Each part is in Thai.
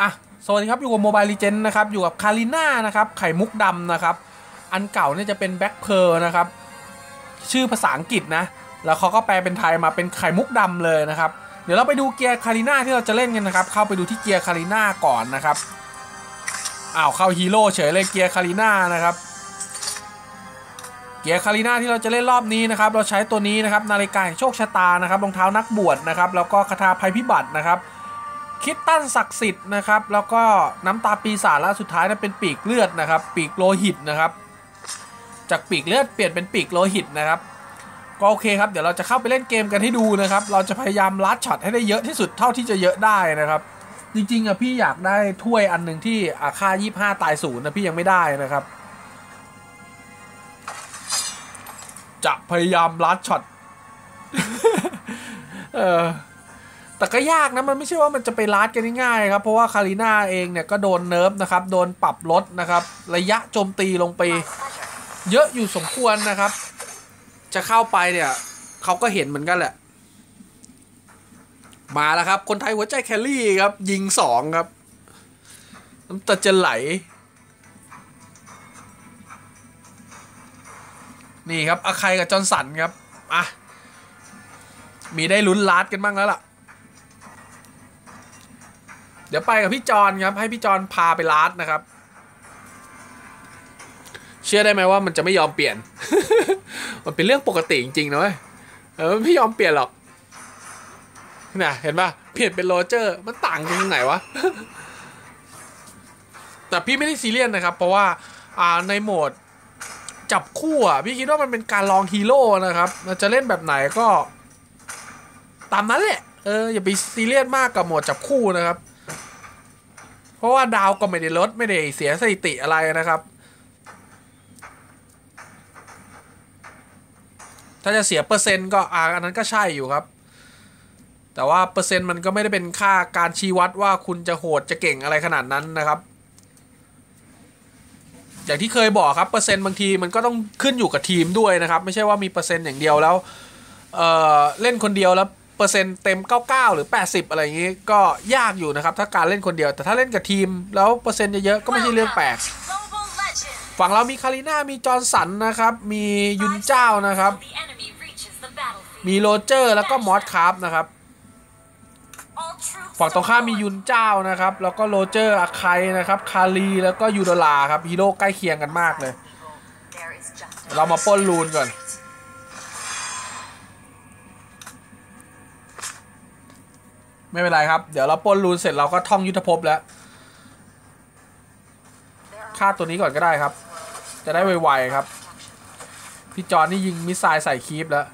อะสวัสดีครับ อยู่กับโมบายลีเจนนะครับ อยู่กับคาริน่านะครับ ไข่มุกดำนะครับ อันเก่าเนี่ยจะเป็นแบ็คเพร์นะครับ ชื่อภาษาอังกฤษนะ แล้วเขาก็แปลเป็นไทยมาเป็นไข่มุกดำเลยนะครับ เดี๋ยวเราไปดูเกียร์คาริน่าที่เราจะเล่นกันนะครับ เข้าไปดูที่เกียร์คาริน่าก่อนนะครับ อ้าวเข้าฮีโร่เฉยเลยเกียร์คาริน่านะครับ เกียร์คาริน่าที่เราจะเล่นรอบนี้นะครับ เราใช้ตัวนี้นะครับ นาฬิกาแห่งโชคชะตานะครับ รองเท้านักบวชนะครับ แล้วก็คาถาภัยพิบัตินะครับ คิดตั้นศักดิ์สิทธิ์นะครับ แล้วก็น้ำตาปีศาจและสุดท้ายนั้นเป็นปีกเลือดนะครับ ปีกโลหิตนะครับ จากปีกเลือดเปลี่ยนเป็นปีกโลหิตนะครับ ก็โอเคครับเดี๋ยวเราจะเข้าไปเล่นเกมกันให้ดูนะครับ เราจะพยายามลัดช็อตให้ได้เยอะที่สุดเท่าที่จะเยอะได้นะครับ จริงๆอะพี่อยากได้ถ้วยอันหนึ่งที่อาค่า25ตายศูนย์นะพี่ยังไม่ได้นะครับ จะพยายามลัดช็อตเออ แต่ก็ยากนะ มันไม่ใช่ว่ามันจะไปลัดกันง่ายๆครับ เพราะว่าคาริน่าเองเนี่ยก็โดนเนิร์ฟนะครับ โดนปรับลดนะครับ ระยะโจมตีลงไป เยอะอยู่สมควรนะครับ จะเข้าไปเนี่ยเขาก็เห็นเหมือนกันแหละ มาแล้วครับ คนไทยหัวใจแคลรี่ครับ ยิงสองครับน้ำตาจะไหล นี่ครับอาใครกับจอร์นสันครับ อะ มีได้ลุ้นลาดกันบ้างแล้วล่ะ เดี๋ยวไปกับพี่จอนครับ ให้พี่จอนพาไปลาดนะครับ เชื่อได้ไหมว่ามันจะไม่ยอมเปลี่ยน มันเป็นเรื่องปกติจริงๆนะเว้ยเออไม่ยอมเปลี่ยนหรอกน่ะเห็นปะเปลี่ยนเป็นโรเจอร์ มันต่างกันตรงไหนวะ แต่พี่ไม่ได้ซีเรียสนะครับ เพราะว่าอ่าในโหมดจับคู่อะพี่คิดว่ามันเป็นการลองฮีโร่นะครับจะเล่นแบบไหนก็ ตามนั้นแหละ เอออย่าไปซีเรียสมากกับโหมดจับคู่นะครับ เพราะว่าดาวก็ไม่ได้ลดไม่ได้เสียสถิติอะไรนะครับ ถ้าจะเสียเปอร์เซ็นต์ก็อ่าอันนั้นก็ใช่อยู่ครับ แต่ว่าเปอร์เซ็นต์มันก็ไม่ได้เป็นค่าการชี้วัดว่าคุณจะโหดจะเก่งอะไรขนาดนั้นนะครับ อย่างที่เคยบอกครับเปอร์เซ็นต์บางทีมันก็ต้องขึ้นอยู่กับทีมด้วยนะครับ ไม่ใช่ว่ามีเปอร์เซ็นต์อย่างเดียวแล้วเเล่นคนเดียวแล้ว เปอร์เซ็นต์เต็ม 99 หรือ 80 อะไรอย่างนี้ ก็ยากอยู่นะครับ ถ้าการเล่นคนเดียว แต่ถ้าเล่นกับทีม แล้วเปอร์เซ็นต์เยอะๆก็ไม่ใช่เรื่องแปลกฝั่งเรามีคาริน่า มีจอร์นสันนะครับ มียุนเจ้านะครับ มีโรเจอร์ แล้วก็มอสคาร์ฟนะครับ ฝั่งตรงข้ามมียุนเจ้านะครับ แล้วก็โรเจอร์อาไคนะครับ คารีแล้วก็ยูโดลาครับฮีโร่ใกล้เคียงกันมากเลย เรามาปล้นลูนก่อน ไม่เป็นไรครับ เดี๋ยวเราป้นลูนเสร็จเราก็ท่องยุทธภพแล้วฆ่าตัวนี้ก่อนก็ได้ครับ จะได้ไวๆครับ พี่จอนนี่ยิงมิสไซล์ใส่คีปแล้ว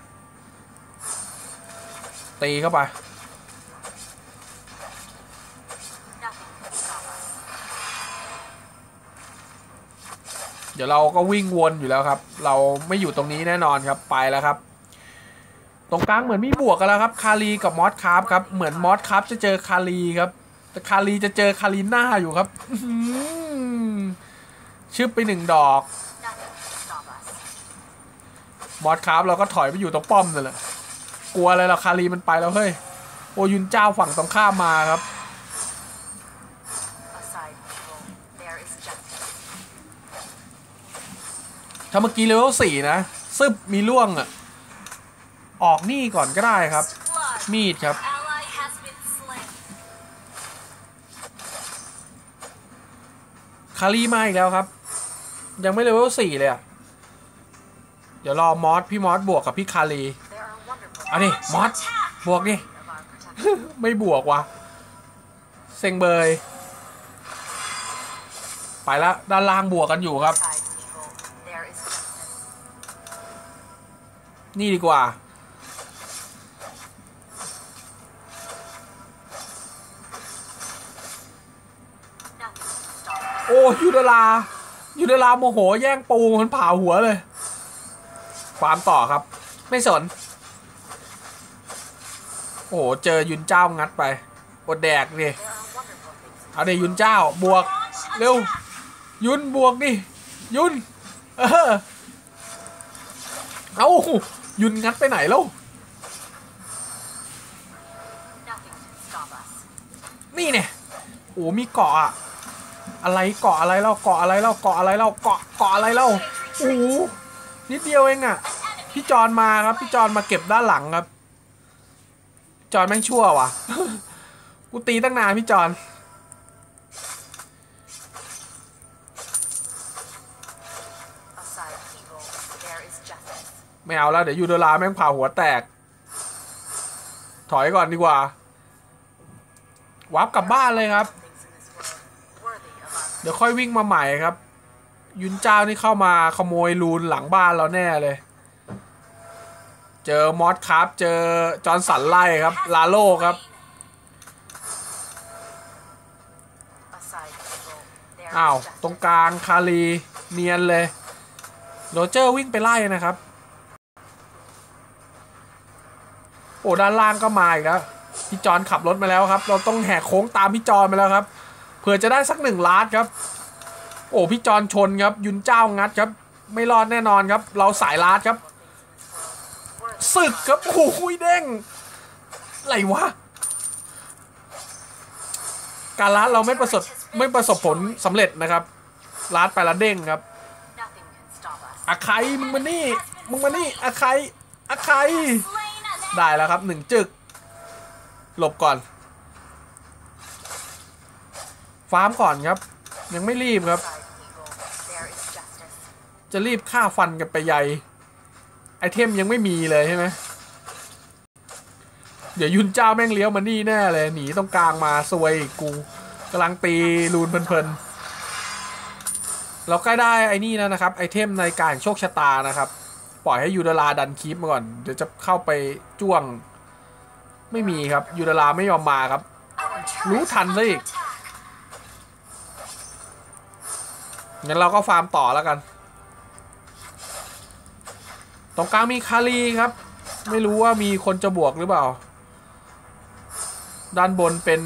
ตีเข้าไป เดี๋ยวเราก็วิ่งวนอยู่แล้วครับ เราไม่อยู่ตรงนี้แน่นอนครับ ไปแล้วครับ ตรงกลางเหมือนมีบวกกันแล้วครับ คารีกับมอสคาร์ฟครับ เหมือนมอสคาร์ฟจะเจอคารีครับ แต่คารีจะเจอคารีน่าอยู่ครับชึบไปหนึ่งดอก มอสคาร์ฟเราก็ถอยไปอยู่ตรงป้อมนั่นแหละกลัวอะไรเราคารีมันไปแล้วเฮ้ย โอยุนเจ้าฝั่งตรงข้ามมาครับถ้าเมื่อกี้เลเวลสี่นะซึบมีล่วงอะ ออกนี่ก่อนก็ได้ครับ มีดครับ คารีมาอีกแล้วครับ ยังไม่เลเวลสี่เลยอะ เดี๋ยวรอมอสพี่มอสบวกกับพี่คารีเอาดิมอสบวกดิไม่บวกว่ะเซ็งเบย ไปแล้วด้านล่างบวกกันอยู่ครับ นี่ดีกว่า โอ้ยูดลายูดลาโมโหแย่งปูมันผ่าหัวเลย ความต่อครับ ไม่สน โอ้โหเจอยุนเจ้างัดไปอดแดกดิเอาเดี๋ยวยุนเจ้าบวก เร็ว ยุนบวกดิ ยุน เออ เอายุนงัดไปไหนแล้วนี่เนี่ย โอ้มีเกาะอะ อะไรเกาะอะไรเล่าเกาะอะไรเล่าเกาะอะไรเล่าเกาะเกาะอะไรเล่าโอ้โหนิดเดียวเองอะ พี่จอนมาครับ พี่จอนมาเก็บด้านหลังครับ จอนแม่งชั่วว่ะ กูตีตั้งนานพี่จอนไม่เอาแล้วเดี๋ยวยูโดลาแม่งผ่าหัวแตก ถอยก่อนดีกว่า วับกลับบ้านเลยครับ ดี๋ยวค่อยวิ่งมาใหม่ครับ ยุนเจ้านี่เข้ามาขโมยรูนหลังบ้านเราแน่เลย เจอมอสครับ เจอจอร์นสันไล่ครับ ลาโลครับ อ้าว ตรงกลางคารีเนียนเลย โรเจอร์วิ่งไปไล่นะครับ โอ้ด้านล่างก็มาอีกแล้วพี่จอนขับรถมาแล้วครับ เราต้องแหกโค้งตามพี่จอนมาแล้วครับ ผื่อจะได้สักหนึ่งล้านครับ โอ้พี่จอนชนครับ ยุนเจ้างัดครับ ไม่รอดแน่นอนครับ เราสายลาดครับศึกครับโอ้โหเด้งอะไรวะ การลาดเราไม่ประสบไม่ประสบผลสำเร็จนะครับลาดไปแล้วเด้งครับอาใครมึงมานี่มึงมานี่อาใครอาใครได้แล้วครับหนึ่งจึก หลบก่อน ฟาร์มก่อนครับ ยังไม่รีบครับ จะรีบฆ่าฟันกันไปใหญ่ ไอเทมยังไม่มีเลยใช่ไหมเดี๋ยวยุนเจ้าแม่งเลี้ยวมานี่แน่เลย หนีตรงกลางมาซวยกูกำลังตีรูนเพลินๆเราใกล้ได้ไอ้นี่แล้วนะครับ ไอเทมในการโชคชะตานะครับ ปล่อยให้ยูดาราดันคีปมาก่อน เดี๋ยวจะเข้าไปจ้วง ไม่มีครับยูดาราไม่ยอมมาครับ รู้ทันซะอีก งั้นเราก็ฟาร์มต่อแล้วกัน ตรงกลางมีคารีครับ ไม่รู้ว่ามีคนจะบวกหรือเปล่า ด้านบนเป็น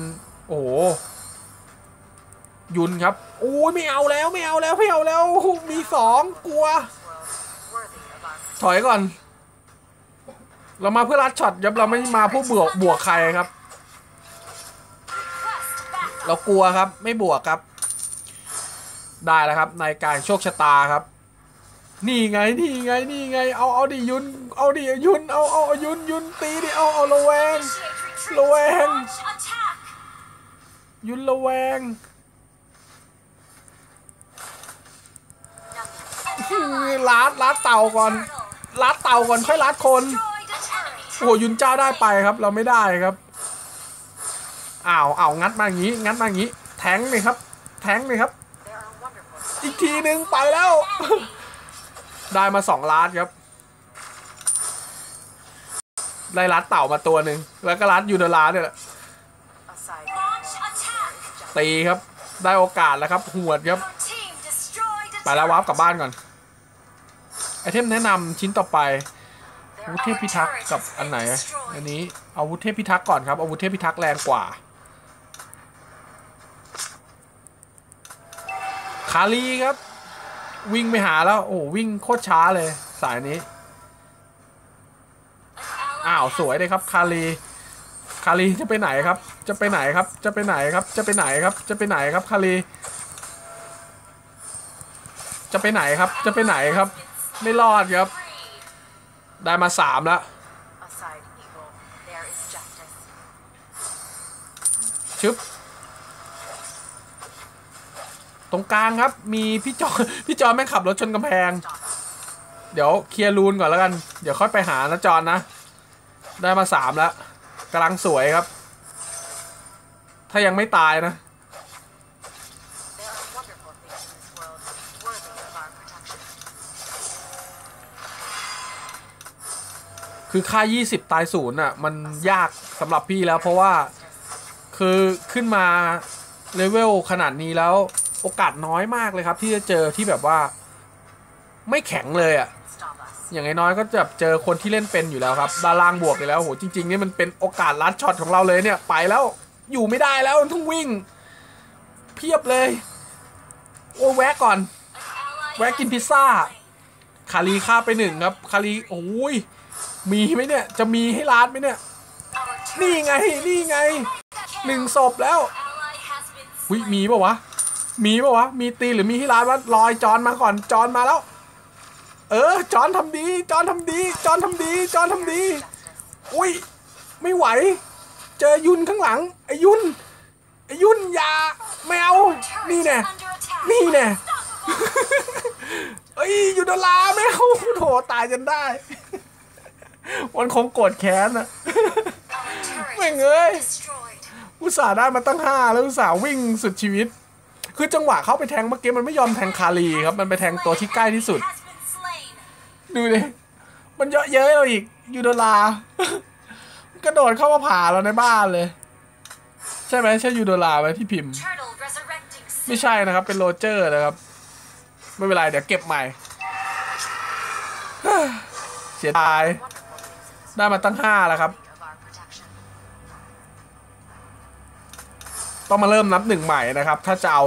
โอ้โห ยุนครับ โอ้ยไม่เอาแล้วไม่เอาแล้วไม่เอาแล้ว มีสองกลัว ถอยก่อน เรามาเพื่อรัดช็อตครับเราไม่มาเพื่อบวกบวกใครครับ เรากลัวครับ ไม่บวกครับ ได้แล้วครับในการโชคชะตาครับ นี่ไงนี่ไงนี่ไง เอาเอาดิยุนเอาดิยุนเอาเอายุนยุนตีดิเอาเอาระแวงระแวงยุนระแวงลาดลาดเต่าก่อนลาดเต่าก่อนค่อยลาดคนโอ้โหยุนเจ้าได้ไปครับ เราไม่ได้ครับอ้าวอ้าวงัดมาอย่างนี้ งัดมาอย่างนี้ แทงเลยครับ แทงเลยครับ อีกทีหนึ่งไปแล้ว ได้มาสองล้านครับ ได้ลัดเต่ามาตัวหนึ่งแล้วก็ลัดยูเดลาเนี่ยแหละตีครับ ได้โอกาสแล้วครับหวดครับ ไปแล้ววาร์ปกลับบ้านก่อนไอเทมแนะนำชิ้นต่อไปอาวุธเทพพิทักษ์กับอันไหน อันนี้อาวุธเทพพิทักษ์ก่อนครับอาวุธเทพพิทักษ์แรงกว่า คารีครับ วิ่งไปหาแล้ว โอ้โหวิ่งโคตรช้าเลย สายนี้ อ้าวสวยเลยครับ คารีคารีจะไปไหนครับ จะไปไหนครับ จะไปไหนครับ จะไปไหนครับ จะไปไหนครับ คารีจะไปไหนครับ จะไปไหนครับ ไม่รอดครับ ได้มาสามแล้ว Aside evil, there is justice. ชึบ ตรงกลางครับ มีพี่จอพี่จอแม่งขับรถชนกำแพง เดี๋ยวเคลียร์รูนก่อนแล้วกัน เดี๋ยวค่อยไปหานะจอนนะ ได้มาสามแล้วกำลังสวยครับ ถ้ายังไม่ตายนะ คือค่า 20 ตายศูนย์อะ มันยากสำหรับพี่แล้วเพราะว่า คือขึ้นมาเลเวลขนาดนี้แล้ว โอกาสน้อยมากเลยครับ ที่จะเจอที่แบบว่า ไม่แข็งเลยอะ Stop us. อย่างน้อยๆก็จะเจอคนที่เล่นเป็นอยู่แล้วครับดารางบวกอยู่แล้วโหจริง ๆ นี่มันเป็นโอกาสลัดช็อตของเราเลยเนี่ย ไปแล้วอยู่ไม่ได้แล้วต้องวิ่ง เพียบเลย โอ้แวะก่อน แวะกินพิซซ่า คารีฆ่าไปหนึ่งครับ คารีโอ้ยมีไหมเนี่ย จะมีให้ร้านไหมเนี่ย นี่ไงนี่ไงหนึ่งศพแล้วหุยมีปะวะ มีปะวะ มีตีหรือมีที่ร้านวะรอยจอนมาก่อนจอนมาแล้ว เออ จอนทำดี จอนทำดี จอนทำดี จอนทำดี อุ้ย ไม่ไหว เจอยุนข้างหลัง ไอ้ยุน ไอ้ยุนอย่าไม่เอานี่แน่ นี่แน่เอ้ยยูโดลาไม่เอาโถตายจนได้ มันคงโกรธแค้นอะแม่งเอ้ยอุตส่าห์ได้มาตั้งห้าแล้วอุตส่าห์วิ่งสุดชีวิต คือจังหวะเข้าไปแทงเมื่อกี้มันไม่ยอมแทงคารีครับ มันไปแทงตัวที่ใกล้ที่สุด ดูดิมันเยอะเย้ยเราอีกยูโดลากระโดดเข้ามาผ่าเราในบ้านเลย ใช่ไหมใช่ยูโดลาไหมที่พิมพ์ ไม่ใช่นะครับ เป็นโรเจอร์นะครับ ไม่เป็นไรเดี๋ยวเก็บใหม่เสียดายได้มาตั้งห้าแล้วครับ ต้องมาเริ่มนับหนึ่งใหม่นะครับ ถ้าจะเอา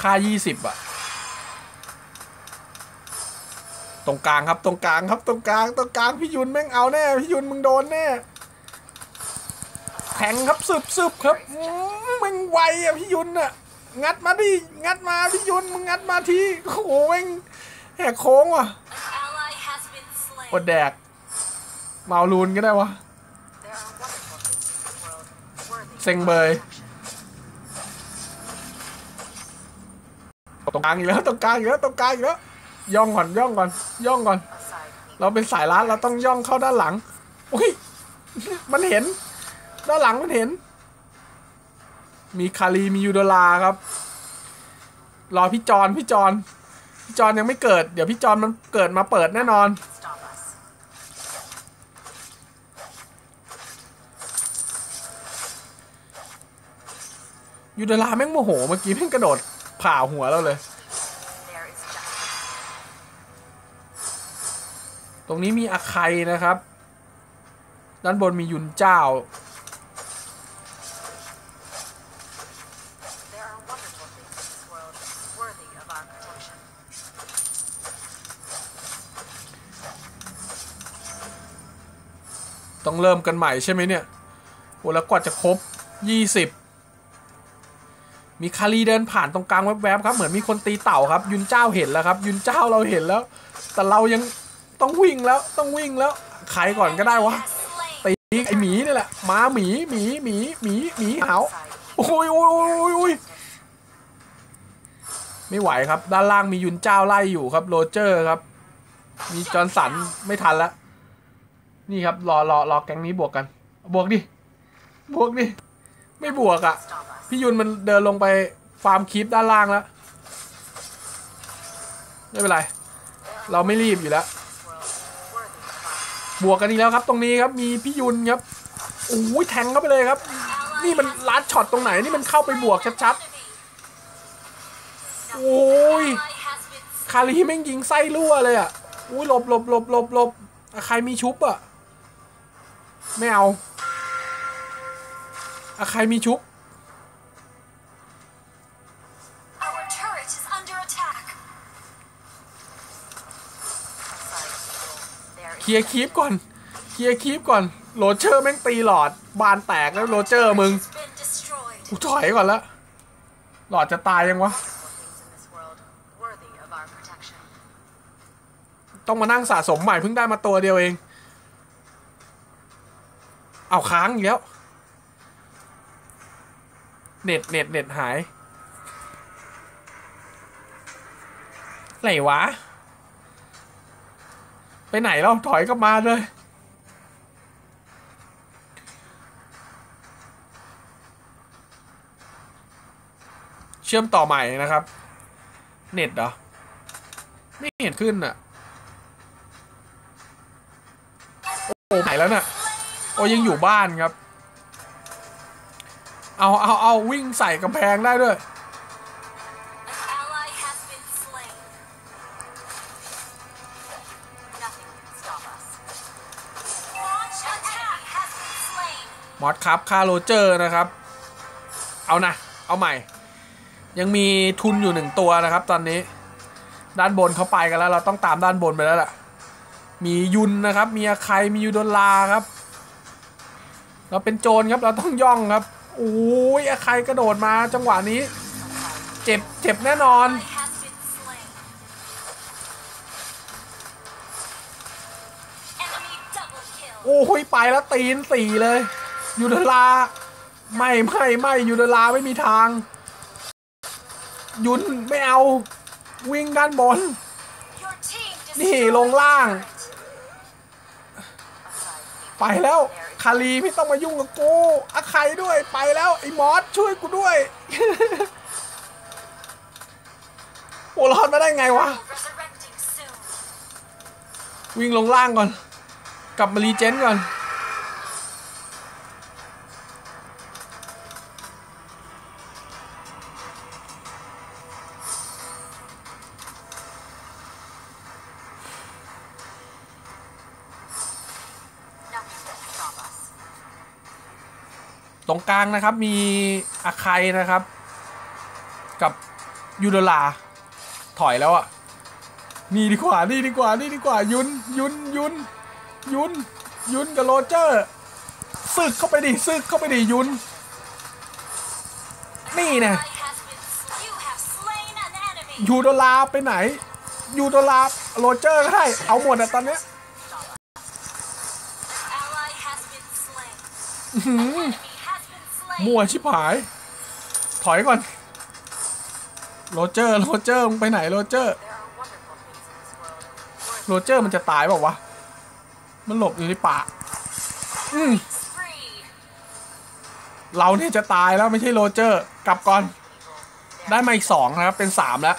ค่า 20อะตรงกลางครับตรงกลางครับตรงกลางตรงกลางพี่ยุนแม่งเอาแน่พี่ยุนมึงโดนแน่แทงครับสืบสืบครับมแม่งไวอะพี่ยุนอะงัดมาดิงัดมาพี่ยุนมึงงัดมาทีโอ้โหแม่งแหกโค้งว่ะอดแดกเมาลูนก็ได้วะเซ็งเบย ตรงกลางอีกแล้วตรงกลางอีกแล้วตรงกลางอีกแล้วย่องก่อนย่องก่อนย่องก่อน เราเป็นสายลัดเราต้องย่องเข้าด้านหลังอุ้ยมันเห็น ด้านหลังมันเห็น มีคารีมียูโดลาครับ รอพี่จอนพี่จอนพี่จอนยังไม่เกิด เดี๋ยวพี่จอนมันเกิดมาเปิดแน่นอนยูโดลาแม่งโมโหเมื่อกี้แม่งกระโดด ผ่าหัวเราเลย ตรงนี้มีอาไคนะครับ ด้านบนมียุนเจ้า ต้องเริ่มกันใหม่ใช่ไหมเนี่ยโอ้แล้วกว่าจะครบ 20 มีคารีเดินผ่านตรงกลางแวบๆครับเหมือนมีคนตีเต่าครับ ยุนเจ้าเห็นแล้วครับ ยุนเจ้าเราเห็นแล้ว แต่เรายังต้องวิ่งแล้วต้องวิ่งแล้วใครก่อนก็ได้วะตีไอหมีนี่แหละมาหมีหมีหมีหมีหมีเหาโอ้ยโอ้ยโอ้ยโอ้ยโอ้ยไม่ไหวครับ ด้านล่างมียุนเจ้าไล่อยู่ครับโรเจอร์ครับ มีจอร์นสันไม่ทันแล้วนี่ครับรอรอรอแก๊งนี้บวกกัน บวกดิบวกดิ ไม่บวกอะ่ะ พี่ยุนมันเดินลงไปฟาร์มคีปด้านล่างแล้ว ไม่เป็นไร เราไม่รีบอยู่แล้ว บวกกันอีกแล้วครับ ตรงนี้ครับมีพี่ยุนครับโอ้ยแทงเข้าไปเลยครับ นี่มันลัดช็อตตรงไหนนี่มันเข้าไปบวกชัดๆโอ้ยคารีแม่งยิงไส้รั่วเลยอะอุ้ยหลบหลบหลบหลบหลบใครมีชุบอะ ไม่เอา อะใครมีชุบ Our turret is under attack. เคลียร์คีปก่อน เคลียร์คีปก่อน โรเจอร์แม่งตีหลอด บานแตกแล้วโรเจอร์มึง Has been destroyed. กูถอยก่อนละหลอดจะตายยังวะ Things in this world worthy of our protection. ต้องมานั่งสะสมใหม่เพิ่งได้มาตัวเดียวเอง เอาค้างอีกแล้ว เน็ตเน็ตเน็ตหาย ไหนวะ ไปไหนแล้ว ถอยกลับมาเลยเชื่อมต่อใหม่นะครับ เน็ตเหรอ ไม่เห็นขึ้นอะ โอ้หายแล้วน่ะ โอ้ยังอยู่บ้านครับ เอาเอาเอาวิ่งใส่กำแพงได้ด้วย An ally has been slain. Nothing can stop us. Launch attack has been slain. มอสครับคาโรเจอร์นะครับ เอานะ เอาใหม่ ยังมีทุนอยู่หนึ่งตัวนะครับตอนนี้ ด้านบนเขาไปกันแล้ว เราต้องตามด้านบนไปแล้วล่ะ มียุนนะครับ มีอาใครมียูโดลาครับ เราเป็นโจรครับ เราต้องย่องครับ โอ้ยใครกระโดดมาจังหวะนี้ เจ็บเจ็บแน่นอน โอ้ยไปแล้วตีนสี่เลยยูดลาไม่ไม่ไม่ยูดลาไม่มีทาง ยุนไม่เอา วิ่งด้านบน นี่ลงล่าง ไปแล้ว คารีไม่ต้องมายุ่งกับกูอาใครด้วยไปแล้วไอ้มอสช่วยกูด้วยโอ้รอดมาได้ไงวะ วิ่งลงล่างก่อน กลับมารีเจนก่อน ตรงกลางนะครับมีอาไคนะครับ กับยูโดลา ถอยแล้วอะนี่ดีกว่า นี่ดีกว่า นี่ดีกว่า ยุน ยุน ยุน ยุน ยุนกับโรเจอร์ ซึกเข้าไปดิ ซึกเข้าไปดิ ยุน นี่นะยูโดลาไปไหน ยูโดลาโรเจอร์ก็ได้ เอาหมดอะตอนเนี้ย มั่วชิบหาย ถอยก่อน โรเจอร์ โรเจอร์มึงไปไหนโรเจอร์ โรเจอร์มันจะตายเปล่าวะ มันหลบอยู่ในป่า อืมเราเนี่ยจะตายแล้วไม่ใช่โรเจอร์ กลับก่อน ได้มาอีกสองนะครับ เป็นสามแล้ว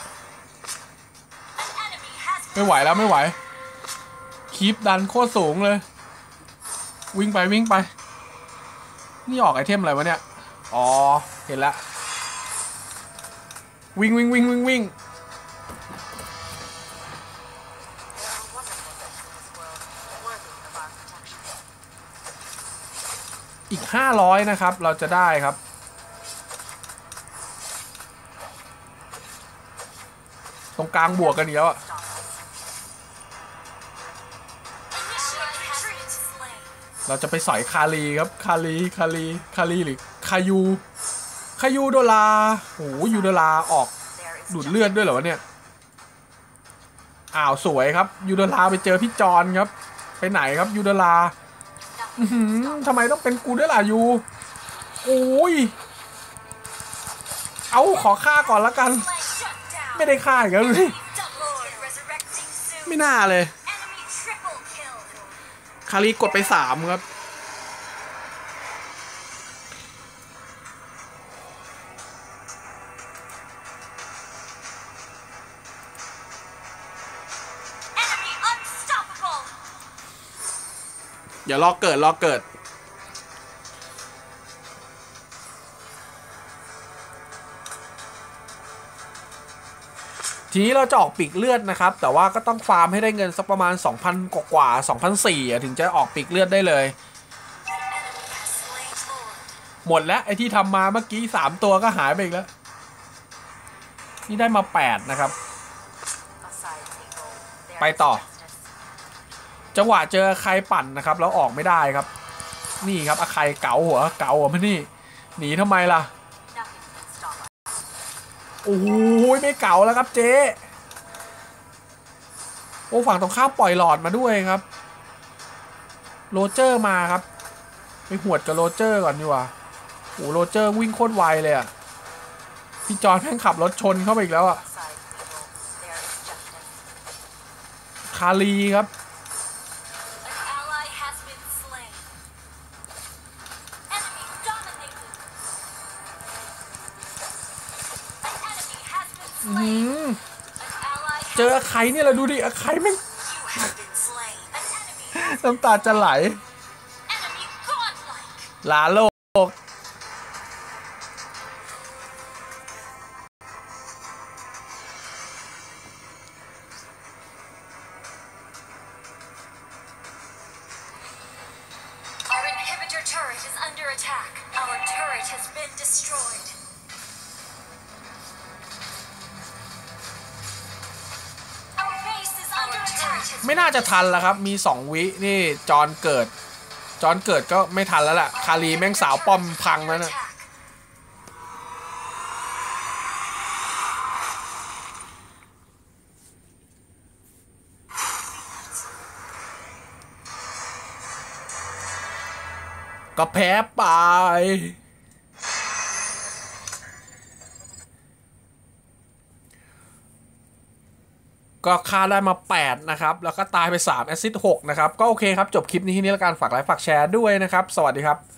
ไม่ไหวแล้วไม่ไหวคีปดันโคตรสูงเลย วิ่งไปวิ่งไป นี่ออกไอเทมอะไรวะเนี่ย อ๋อ เห็นแล้ววิ่งวิ่งวิ่งวิ่งวิ่งอีกห้าร้อยนะครับ เราจะได้ครับ ตรงกลางบวกกันอีกแล้วอะเราจะไปสอยคาลีครับ คาลีคาลีคาลีหรือ คายูคายูโดลาโอ้โหยูโดลาออก There is ดูดเลือดด้วยเหรอวะเนี่ย อ้าวสวยครับ ยูโดลาไปเจอพี่จอนครับ ไปไหนครับยูโดลาอื้อหือทำไมต้องเป็นกูด้วยล่ะยูโอ้ย เอาขอฆ่าก่อนละกัน Slain. Shut down. ไม่ได้ฆ่าอีกแล้วดูดิ Double Lord resurrecting soon. ไม่น่าเลย Enemy triple kill. คารีกดไปสามครับ อย่ารอเกิดรอเกิด ทีนี้เราจะออกปีกเลือดนะครับ แต่ว่าก็ต้องฟาร์มให้ได้เงินสักประมาณ 2,000 กว่ากว่า2,004อ่ถึงจะออกปีกเลือดได้เลย หมดแล้วไอที่ทำมาเมื่อกี้ 3 ตัวก็หายไปอีกแล้ว นี่ได้มา 8 นะครับ ไปต่อ จังหวะเจอใครปั่นนะครับ แล้วออกไม่ได้ครับ นี่ครับอาใครเก๋าหัวเก๋าหัวมานี่หนีทำไมล่ะโอ้ยไม่เก๋าแล้วครับเจ๊โอ้ฝั่งตรงข้ามปล่อยหลอดมาด้วยครับโรเจอร์มาครับไปหวดกับโรเจอร์ก่อนดีกว่าโอ้โรเจอร์วิ่งโคตรไวเลยอะพี่จอนแม่งขับรถชนเข้าไปอีกแล้วอะคารีครับ เจอ has อาใครเนี่ยเราดูดิอาใครแม่ง You have been slain. An enemy. น้ำตาจะไหล Enemy godlike. ลาโล ไม่น่าจะทันแล้วครับ มี 2 วินี่จอนเกิด จอนเกิดก็ไม่ทันแล้วแหละคารีแม่งสาวป้อมพังแล้วนะก็แพ้ไป ก็ฆ่าได้มา 8 นะครับ แล้วก็ตายไป3แอซิด6นะครับ ก็โอเคครับ จบคลิปนี้ที่นี้แล้วกันฝากไลค์ฝากแชร์ด้วยนะครับ สวัสดีครับ